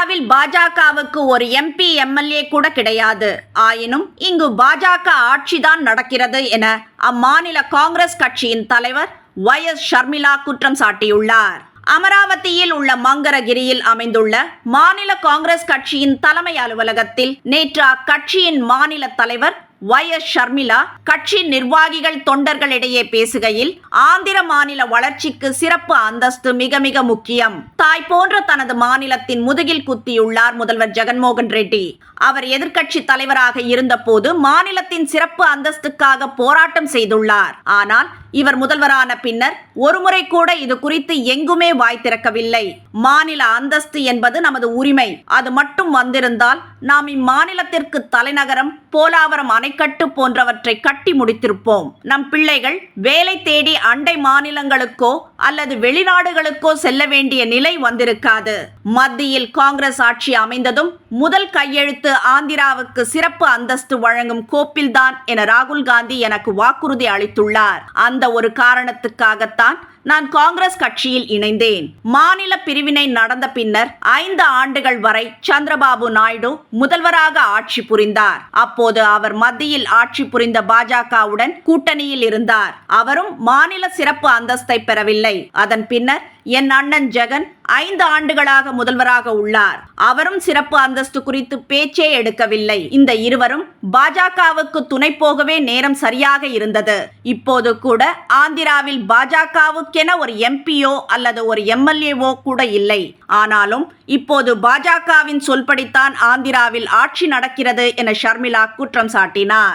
இந்தியாவில் பாஜகவுக்கு ஒரு எம்பி எம்எல்ஏ கூட கிடையாது. ஆயினும் இங்கு பாஜக ஆட்சிதான் நடக்கிறது என அம்மாநில காங்கிரஸ் கட்சியின் தலைவர் ஒய் எஸ் ஷர்மிளா குற்றம் சாட்டியுள்ளார். அமராவதியில் உள்ள மங்கரகிரியில் அமைந்துள்ள மாநில காங்கிரஸ் கட்சியின் தலைமை அலுவலகத்தில் நேற்று அக்கட்சியின் மாநில தலைவர் ஒய் எஸ் ஷர்மிளா கட்சி நிர்வாகிகள் தொண்டர்களிடையே பேசுகையில் ஆந்திர மாநில வளர்ச்சிக்கு சிறப்பு அந்தஸ்து மிக மிக முக்கியம். தாய் போன்ற தனது மாநிலத்தின் முதுகில் குத்தியுள்ளார் முதல்வர் ஜெகன்மோகன் ரெட்டி. அவர் எதிர்க்கட்சி தலைவராக இருந்தபோது மாநிலத்தின் சிறப்பு அந்தஸ்துக்காக போராட்டம் செய்துள்ளார். ஆனால் இவர் முதல்வரான பின்னர் ஒருமுறை கூட இது குறித்து எங்குமே வாய் திறக்கவில்லை. மாநில அந்தஸ்து என்பது நமது உரிமை. அது மட்டும் வந்திருந்தால் நாம் இம்மாநிலத்திற்கு தலைநகரம் போலாவரம் அணைக்கட்டு போன்றவற்றை கட்டி முடித்திருப்போம். நம் பிள்ளைகள் வேலை தேடி அண்டை மாநிலங்களுக்கோ அல்லது வெளிநாடுகளுக்கோ செல்ல வேண்டிய நிலை வந்திருக்காது. மத்தியில் காங்கிரஸ் ஆட்சி அமைந்ததும் முதல் கையெழுத்து ஆந்திராவுக்கு சிறப்பு அந்தஸ்து வழங்கும் கோப்பில்தான் என ராகுல் காந்தி எனக்கு வாக்குறுதி அளித்துள்ளார். அந்த ஒரு காரணத்துக்காகத்தான் நான் காங்கிரஸ் கட்சியில் இணைந்தேன். மாநில பிரிவினை நடந்த பின்னர் ஐந்து ஆண்டுகள் வரை சந்திரபாபு நாயுடு முதல்வராக ஆட்சி புரிந்தார். அப்போது அவர் மத்தியில் ஆட்சி புரிந்த பாஜகவுடன் கூட்டணியில் இருந்தார். அவரும் மாநில சிறப்பு அந்தஸ்தை பெறவில்லை. அதன் பின்னர் என் அண்ணன் ஜெகன் ஐந்து ஆண்டுகளாக முதல்வராக உள்ளார். அவரும் சிறப்பு அந்தஸ்து குறித்து பேச்சே எடுக்கவில்லை. இந்த இருவரும் பாஜகவுக்கு துணை போகவே நேரம் சரியாக இருந்தது. இப்போது கூட ஆந்திராவில் பாஜகவுக்கென ஒரு எம்பியோ அல்லது ஒரு எம்எல்ஏவோ கூட இல்லை. ஆனாலும் இப்போது பாஜகவின் சொல்படித்தான் ஆந்திராவில் ஆட்சி நடக்கிறது என ஷர்மிளா குற்றம் சாட்டினார்.